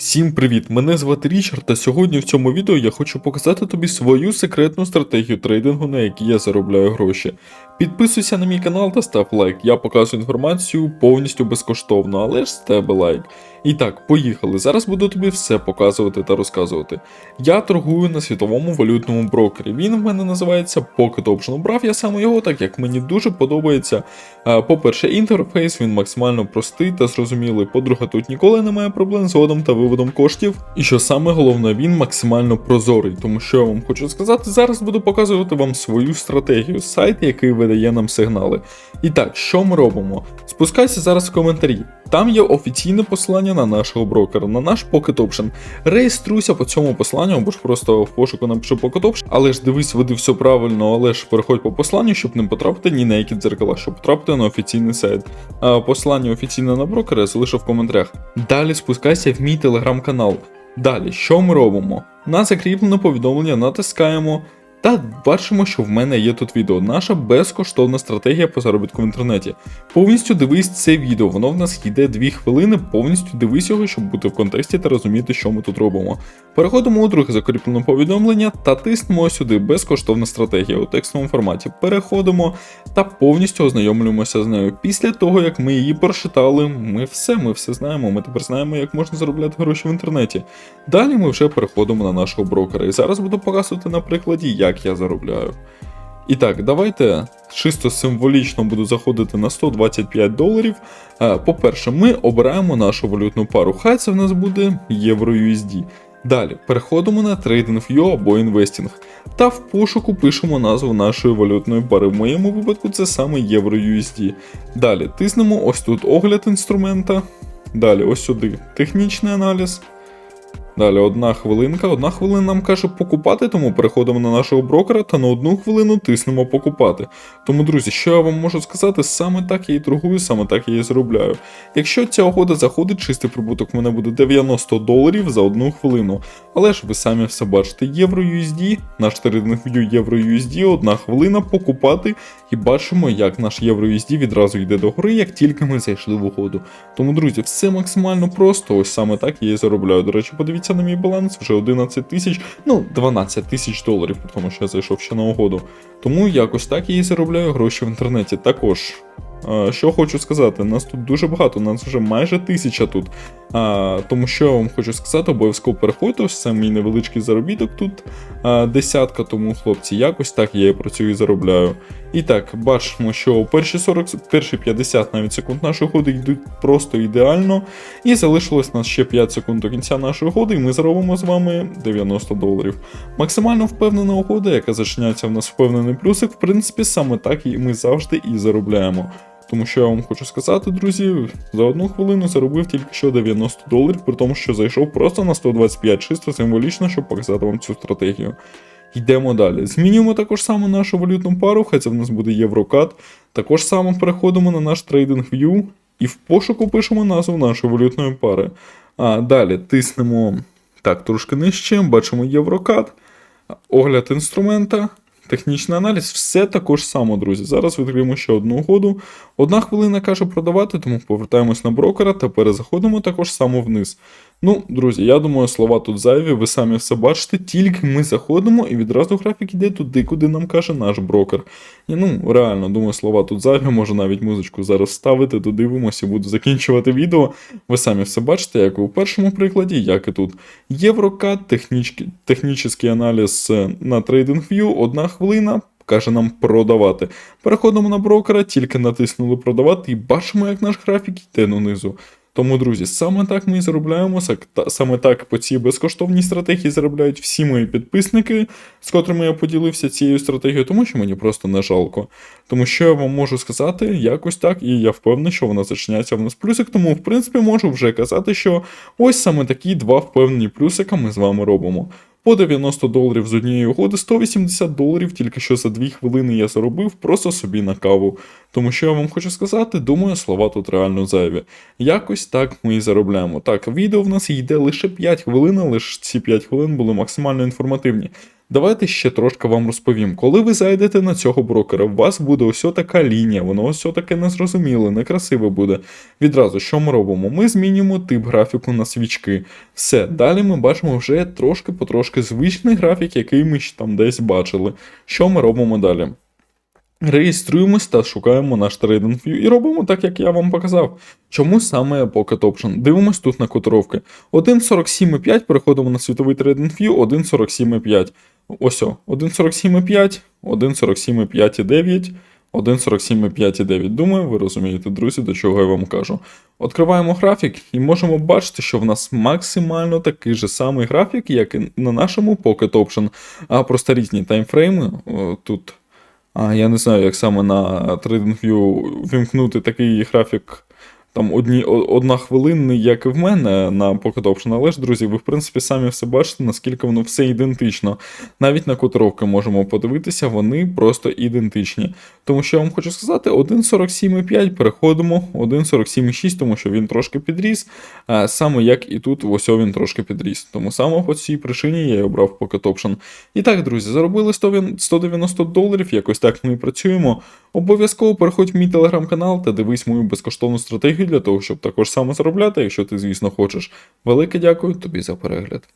Всім привіт! Мене звати Річард, та сьогодні в цьому відео я хочу показати тобі свою секретну стратегію трейдингу, на якій я заробляю гроші. Підписуйся на мій канал та став лайк. Я показую інформацію повністю безкоштовно, але ж з тебе лайк. І так, поїхали. Зараз буду тобі все показувати та розказувати. Я торгую на світовому валютному брокері. Він в мене називається Pocket Option. Обрав я саме його, так як мені дуже подобається. По-перше, інтерфейс він максимально простий та зрозумілий. По-друге, тут ніколи немає проблем з вводом та виводом коштів. І що саме головне, він максимально прозорий. Тому що я вам хочу сказати, зараз буду показувати вам свою стратегію, сайт, який видає нам сигнали. І так, що ми робимо? Спускайся зараз в коментарі. Там є офіційне посилання на нашого брокера, на наш Pocket Option. Реєструйся по цьому посиланню, або ж просто в пошуку напиши Pocket Option. Але ж дивись, веди все правильно, але ж переходь по посланню, щоб не потрапити ні на які дзеркала, щоб потрапити на офіційний сайт. А посилання офіційне на брокера залишу в коментарях. Далі спускайся в мій телеграм-канал. Далі, що ми робимо? На закріплене повідомлення натискаємо. Та бачимо, що в мене є тут відео. Наша безкоштовна стратегія по заробітку в інтернеті. Повністю дивись це відео, воно в нас йде 2 хвилини, повністю дивись його, щоб бути в контексті та розуміти, що ми тут робимо. Переходимо у друге закріплене повідомлення та тиснемо сюди безкоштовна стратегія у текстовому форматі. Переходимо та повністю ознайомлюємося з нею. Після того, як ми її прочитали, ми все, ми все знаємо. Ми тепер знаємо, як можна заробляти гроші в інтернеті. Далі ми вже переходимо на нашого брокера. І зараз буду показувати на прикладі, як я заробляю. І так, давайте чисто символічно буду заходити на 125 доларів. Е, По-перше, ми обираємо нашу валютну пару. Хай це в нас буде євро-USD. Далі переходимо на TradingView або інвестінг. Та в пошуку пишемо назву нашої валютної пари. В моєму випадку це саме євро-USD. Далі тиснемо ось тут огляд інструмента. Далі ось сюди технічний аналіз. Далі одна хвилинка. Одна хвилина нам каже покупати, тому переходимо на нашого брокера та на одну хвилину тиснемо покупати. Тому, друзі, що я вам можу сказати, саме так я і торгую, саме так я і заробляю. Якщо ця угода заходить, чистий прибуток в мене буде 90 доларів за одну хвилину. Але ж ви самі все бачите, євро наш трейдинг євро одна хвилина покупати, і бачимо, як наш євро USD відразу йде до гори, як тільки ми зайшли в угоду. Тому, друзі, все максимально просто. Ось саме так я і заробляю. До речі, подивіться на мій баланс, вже 11 тисяч, ну 12 тисяч доларів, тому що я зайшов ще на угоду. Тому якось так я і заробляю гроші в інтернеті. Також. Що хочу сказати, нас тут дуже багато, нас вже майже тисяча тут. А, тому що я вам хочу сказати, обов'язково переходьте, це мій невеличкий заробіток тут а, десятка, тому хлопці, якось так я і працюю і заробляю. І так, бачимо, що перші 40, перші 50 навіть секунд нашої ходи йдуть просто ідеально. І залишилось нас ще 5 секунд до кінця нашої ходи, і ми заробимо з вами 90 доларів. Максимально впевнена угода, яка зачиняється в нас впевнений плюсик, в принципі, саме так і ми завжди і заробляємо. Тому що я вам хочу сказати, друзі, за одну хвилину заробив тільки що 90 доларів, при тому, що зайшов просто на 125 чисто символічно, щоб показати вам цю стратегію. Йдемо далі. Змінюємо також саме нашу валютну пару, це в нас буде Єврокат. Також саме переходимо на наш TradingView і в пошуку пишемо назву нашої валютної пари. А далі тиснемо так, трошки нижче, бачимо Єврокат, огляд інструмента. Технічний аналіз, все також само, друзі. Зараз відкриємо ще одну угоду. Одна хвилина каже продавати, тому повертаємось на брокера та перезаходимо також само вниз. Ну, друзі, я думаю, слова тут зайві, ви самі все бачите, тільки ми заходимо і відразу графік йде туди, куди нам каже наш брокер. І ну, реально, думаю, слова тут зайві, можу навіть музичку зараз ставити, додивимося і буду закінчувати відео. Ви самі все бачите, як і у першому прикладі, як і тут. Єврокат, технічний аналіз е, на TradingView, одна хвилина. Каже нам продавати. Переходимо на брокера, тільки натиснули продавати і бачимо, як наш графік йде донизу. Тому, друзі, саме так ми і заробляємо. Саме так по цій безкоштовній стратегії заробляють всі мої підписники, з котрими я поділився цією стратегією, тому що мені просто не жалко. Тому що я вам можу сказати, якось так, і я впевнений, що вона зачиняється в нас плюсик. Тому, в принципі, можу вже казати, що ось саме такі два впевнені плюсика ми з вами робимо. По 90 доларів з однієї угоди, 180 доларів тільки що за 2 хвилини я заробив просто собі на каву. Тому що я вам хочу сказати, думаю, слова тут реально зайві. Якось так ми і заробляємо. Так, відео в нас йде лише 5 хвилин, але ж ці 5 хвилин були максимально інформативні. Давайте ще трошки вам розповім. Коли ви зайдете на цього брокера, у вас буде ось така лінія, воно ось таке незрозуміле, некрасиве буде. Відразу, що ми робимо? Ми змінюємо тип графіку на свічки. Все, далі ми бачимо вже трошки потрошки звичний графік, який ми там десь бачили. Що ми робимо далі? Реєструємось та шукаємо наш TradingView і робимо так, як я вам показав. Чому саме Pocket Option? Дивимось тут на котировки. 1.47,5 переходимо на світовий TradingView 1.47,5. Ось о, 1.47,5, 1.47,5,9, 1.47,5,9. Думаю, ви розумієте, друзі, до чого я вам кажу. Откриваємо графік і можемо бачити, що в нас максимально такий же самий графік, як і на нашому Pocket Option, а просто різні таймфрейми. Тут я не знаю, як саме на TradingView вімкнути такий графік. Там одні, одна хвилинний, як і в мене на Pocket Option, але ж, друзі, ви в принципі самі все бачите, наскільки воно все ідентично. Навіть на котировки можемо подивитися, вони просто ідентичні. Тому що я вам хочу сказати, 1.47,5 переходимо, 1.47,6, тому що він трошки підріс, а саме як і тут, ось він трошки підріс. Тому саме по цій причині я обрав Pocket Option. І так, друзі, заробили 100 190 доларів, якось так ми і працюємо. Обов'язково переходь в мій телеграм-канал та дивись мою безкоштовну стратегію для того, щоб також само заробляти, якщо ти, звісно, хочеш. Велике дякую тобі за перегляд.